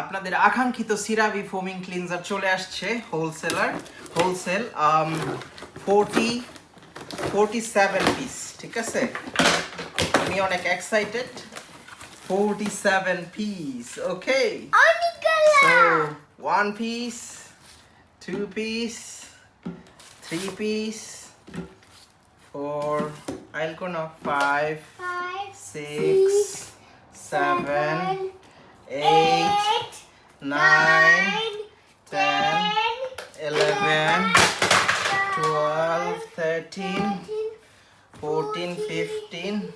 আপনাদের আকাঙ্ক্ষিত সিরাবি foaming cleanser চলে আসছে wholesaler wholesale forty forty seven piece ঠিক আছে? আমি অনেক excited forty seven piece okay So one piece, two piece, three piece, four, I'll go now five, six, seven, eight, 13, 14, 15,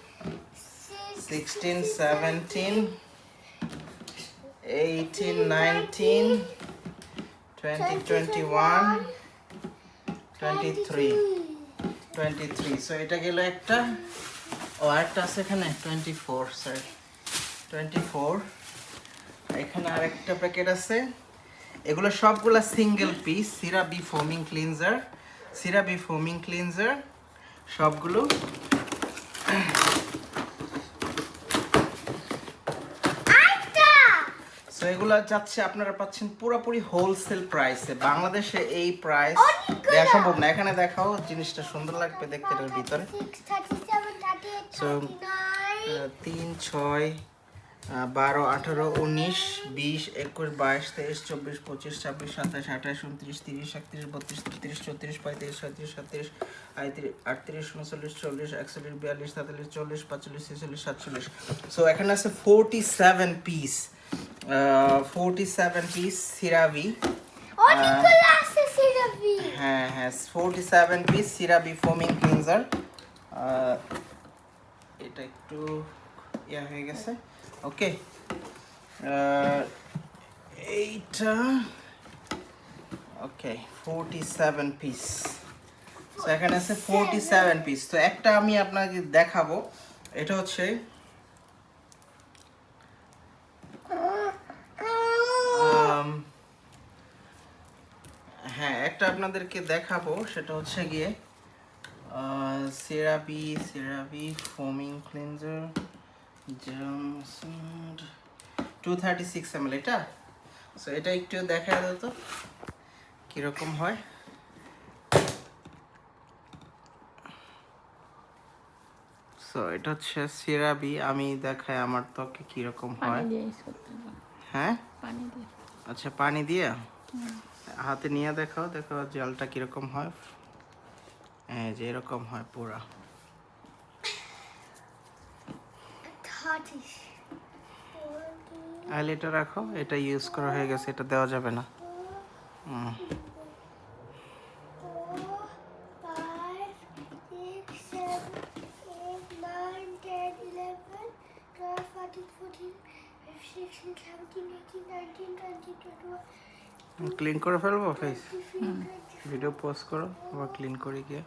16, 17, 18, 19, 20, 21, 23. 23. So এটা গেল একটা ও আরেকটা আছে এখানে 24 স্যার 24 এখানে আরেকটা প্যাকেট আছে এগুলো সবগুলা single piece CeraVe foaming cleanser CeraVe foaming cleanser সবগুলো। সো এগুলো যাচ্ছে আপনারা পাচ্ছেন পুরোপুরি হোলসেল প্রাইসে বাংলাদেশে এই প্রাইস দেওয়া সম্ভব না। এখানে দেখাও জিনিসটা সুন্দর লাগবে দেখতে এটার ভিতরে। তিন ছয় বারো আঠারো উনিশ বিশ একুশ বাইশ তেইশ চব্বিশ পঁচিশ ছাব্বিশ সাতাশ আঠাশ উনত্রিশ তিরিশ একত্রিশ বত্রিশ তেত্রিশ চৌত্রিশ পঁয়ত্রিশ ছয়ত্রিশ সাতত্রিশ আটত্রিশ আটত্রিশ উনচল্লিশ চল্লিশ একচল্লিশ বিয়াল্লিশ তেতাল্লিশ চল্লিশ পাঁচচল্লিশ ছেচল্লিশ সাতচল্লিশ। সো এখানে আছে forty seven piece forty seven piece CeraVe হ্যাঁ হ্যাঁ forty seven piece CeraVe foaming cleanser এটা একটু ইয়া হয়ে গেছে। ওকে এইটা ওকে ফোরটি সেভেন পিস তো এখানে আছে ফোরটি সেভেন পিস তো একটা আমি আপনাকে দেখাবো। এটা হচ্ছে হ্যাঁ একটা আপনাদেরকে দেখাবো। সেটা হচ্ছে গিয়ে CeraVe CeraVe foaming cleanser two thirty six M এটা? সো এটা একটু দেখা দাও তো কীরকম হয়। সো এটা হচ্ছে সিরাবি আমি দেখাই আমার ত্বকে কীরকম হয়। হ্যাঁ? আচ্ছা পানি দিয়ে? হাতে নিয়ে দেখাও দেখো জলটা কীরকম হয়। হ্যাঁ যে এরকম হয় পুরা। এটা রাখো এটা ইউজ করা হয়ে গেছে এটা দেওয়া যাবে না। ক্লিন করে ফেলব ফেস ভিডিও পোস্ট করো আবার ক্লিন করে গিয়ে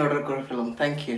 অর্ডার করে ফেলাম থ্যাংক ইউ